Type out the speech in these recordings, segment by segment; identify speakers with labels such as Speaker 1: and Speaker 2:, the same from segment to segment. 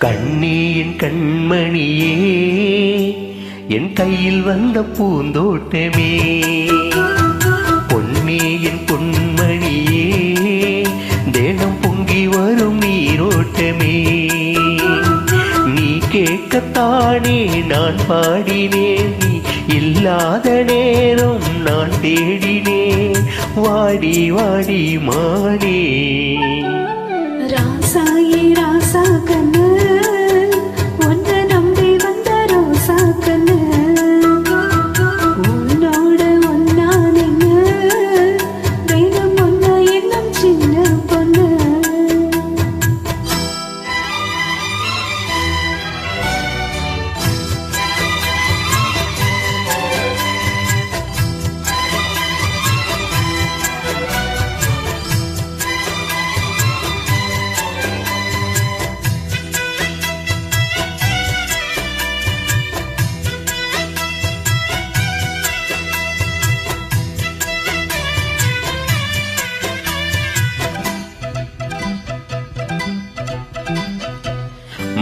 Speaker 1: கண்ணியின் கண்மணியே என் கையில் வந்த பூந்தோட்டமே. பொன்னியின் பொன்மணியே தேனம் பொங்கி வரும் நீரோட்டமே. நீ கேட்கத்தானே நான் பாடினேன். நீ இல்லாத நேரம் நான் தேடினேன். வாடி வாடி மானே.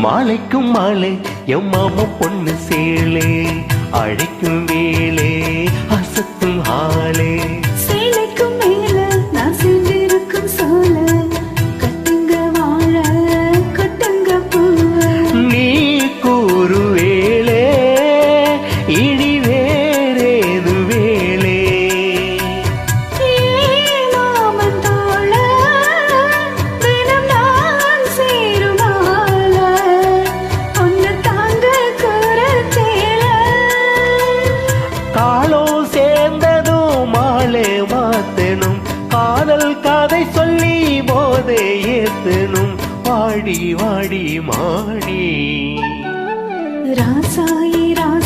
Speaker 1: மாலைக்கும் மாலை எம் மாமா பொண்ணு சேலே அழைக்கும் வேலே அசத்தும் ஆலே. மாடி.
Speaker 2: ராசாயி
Speaker 1: ரா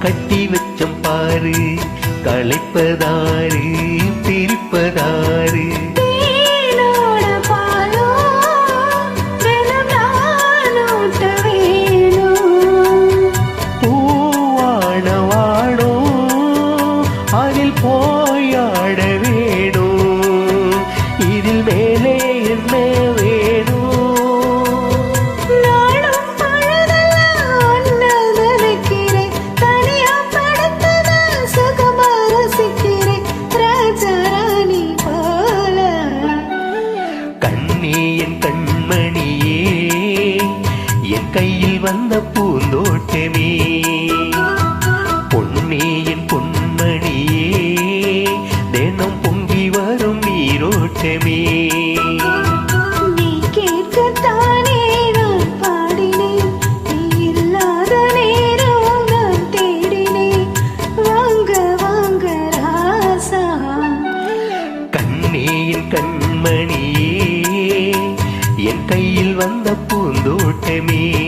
Speaker 1: கட்டி வச்சம் பாரு களைப்பதாரு பிரிப்பதாரு. வந்த பூந்தோட்டமே. பொன்னேயின் பொன்மணியே தினம் பொங்கி வரும் நீரோட்டமே. கண்மணியே என் கையில் வந்த பூந்தோட்டமே.